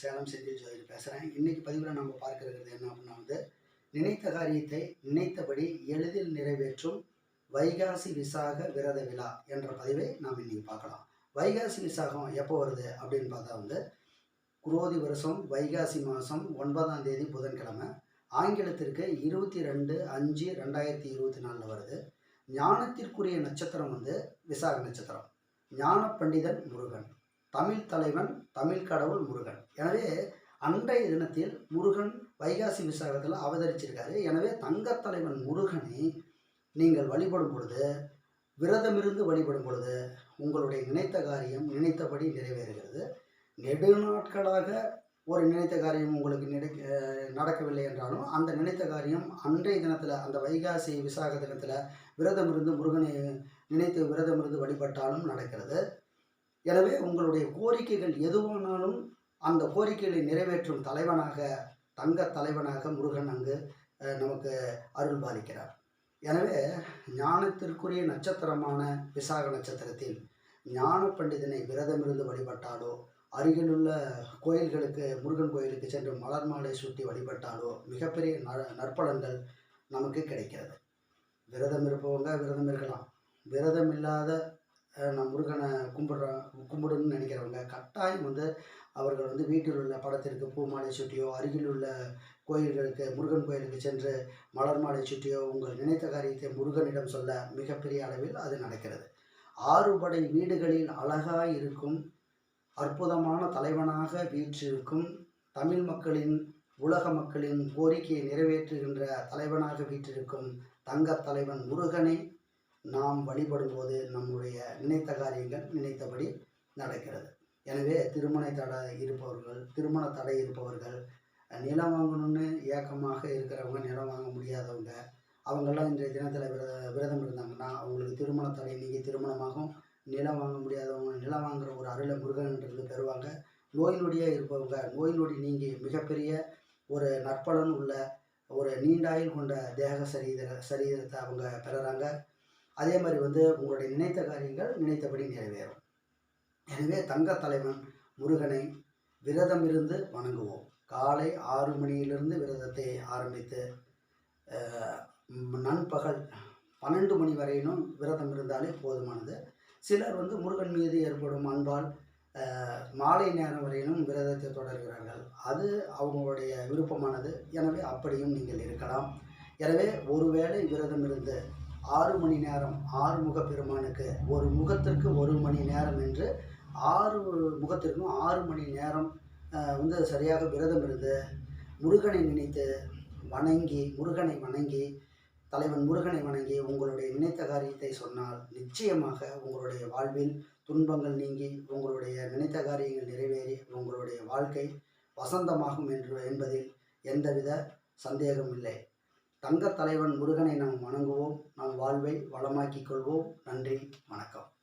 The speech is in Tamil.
சேலம் செந்தில் ஜோதிர் பேசுகிறேன் இன்றைக்கி பதிவில் நம்ம பார்க்கிறது என்ன அப்படின்னா வந்து நினைத்த காரியத்தை நினைத்தபடி எளிதில் நிறைவேற்றும் வைகாசி விசாக விரத விழா என்ற பதிவை நாம் இன்னைக்கு பார்க்கலாம். வைகாசி விசாகம் எப்போ வருது அப்படின்னு பார்த்தா வந்து குரோதி வருஷம் வைகாசி மாதம் ஒன்பதாம் தேதி புதன்கிழமை ஆங்கிலத்திற்கு இருபத்தி ரெண்டு அஞ்சு ரெண்டாயிரத்தி இருபத்தி நாலில் வருது. ஞானத்திற்குரிய நட்சத்திரம் வந்து விசாக நட்சத்திரம். ஞான பண்டிதன் முருகன். தமிழ் தலைவன் தமிழ் கடவுள் முருகன். எனவே அன்றைய தினத்தில் முருகன் வைகாசி விசாகத்தில் அவதரிச்சிருக்காரு. எனவே தங்கத் தலைவன் முருகனை நீங்கள் வழிபடும் பொழுது விரதமிருந்து வழிபடும் பொழுது உங்களுடைய நினைத்த காரியம் நினைத்தபடி நிறைவேறுகிறது. நெடுநாட்களாக ஒரு நினைத்த காரியம் உங்களுக்கு நினைக்க நடக்கவில்லை என்றாலும் அந்த நினைத்த காரியம் அன்றைய தினத்தில் அந்த வைகாசி விசாக தினத்தில் விரதம் இருந்து முருகனை நினைத்து விரதம் இருந்து வழிபட்டாலும் நடக்கிறது. எனவே உங்களுடைய கோரிக்கைகள் எதுவானாலும் அந்த கோரிக்கைகளை நிறைவேற்றும் தலைவனாக தங்க தலைவனாக முருகன் அங்கு நமக்கு அருள் பாலிக்கிறார். எனவே ஞானத்திற்குரிய நட்சத்திரமான விசாக நட்சத்திரத்தில் ஞான பண்டிதனை விரதமிருந்து வழிபட்டாலோ அருகிலுள்ள கோயில்களுக்கு முருகன் கோயிலுக்கு சென்று மலர் மாலை சூட்டி வழிபட்டாலோ மிகப்பெரிய ந நற்பலன்கள் நமக்கு கிடைக்கிறது. விரதம் இருப்பவங்க விரதம் இருக்கலாம். விரதம் இல்லாத நான் முருகனை கும்பிடுறோம் கும்பிடணும்னு நினைக்கிறவங்க கட்டாயம் வந்து அவர்கள் வந்து வீட்டில் உள்ள படத்திற்கு பூ மாலை சுட்டியோ அருகில் உள்ள கோயில்களுக்கு முருகன் கோயிலுக்கு சென்று மலர் மாலை சுட்டியோ உங்கள் நினைத்த காரியத்தை முருகனிடம் சொல்ல மிகப்பெரிய அளவில் அது நடக்கிறது. ஆறுபடை வீடுகளில் அழகாக இருக்கும் அற்புதமான தலைவனாக வீற்றிருக்கும் தமிழ் மக்களின் உலக மக்களின் கோரிக்கையை நிறைவேற்றுகின்ற தலைவனாக வீற்றிருக்கும் தங்கத் தலைவன் முருகனை நாம் வழிபடும்போது நம்முடைய நினைத்த காரியங்கள் நினைத்தபடி நடக்கிறது. எனவே திருமண தடை இருப்பவர்கள் திருமண தடை இருப்பவர்கள் நிலம் வாங்கணும்னு ஏக்கமாக இருக்கிறவங்க நிலம் வாங்க முடியாதவங்க அவங்கெல்லாம் இன்றைய தினத்தில் விரத விரதம் இருந்தாங்கன்னா அவங்களுக்கு திருமண தடை நீங்கி திருமணமாகும். நிலம் வாங்க முடியாதவங்க நிலம் வாங்குற ஒரு அருளை முருகன்றது பெறுவாங்க. நோய் நொடியாக இருப்பவங்க நோய் நொடி நீங்கி மிகப்பெரிய ஒரு நற்பலன் உள்ள ஒரு நீண்டாயில் கொண்ட தேக சரீர சரீரத்தை அவங்க பெறுறாங்க. அதே மாதிரி வந்து உங்களுடைய நினைத்த காரியங்கள் நினைத்தபடி நிறைவேறும். எனவே தங்க தலைவன் முருகனை விரதம் இருந்து வணங்குவோம். காலை ஆறு மணியிலிருந்து விரதத்தை ஆரம்பித்து நண்பகல் பன்னெண்டு மணி வரையிலும் விரதம் இருந்தாலே போதுமானது. சிலர் வந்து முருகன் மீது ஏற்படும் அன்பால் மாலை நேரம் வரையிலும் விரதத்தை தொடர்கிறார்கள். அது அவங்களுடைய விருப்பமானது. எனவே அப்படியும் நீங்கள் இருக்கலாம். எனவே ஒருவேளை விரதம் இருந்து ஆறு மணி நேரம் ஆறுமுக பெருமானுக்கு ஒரு முகத்திற்கு ஒரு மணி நேரம் என்று ஆறு முகத்திற்கும் ஆறு மணி நேரம் வந்து சரியாக விரதம் இருந்து முருகனை நினைத்து வணங்கி முருகனை வணங்கி தலைவன் முருகனை வணங்கி உங்களுடைய நினைத்த காரியத்தை சொன்னால் நிச்சயமாக உங்களுடைய வாழ்வில் துன்பங்கள் நீங்கி உங்களுடைய நினைத்த காரியங்கள் நிறைவேறி உங்களுடைய வாழ்க்கை வசந்தமாகும் என்று என்பதில் எந்தவித சந்தேகம் இல்லை தங்கத் தலைவன் முருகனை நாம் வணங்குவோம். நம் வாழ்வை வளமாக்கிக் கொள்வோம். நன்றி வணக்கம்.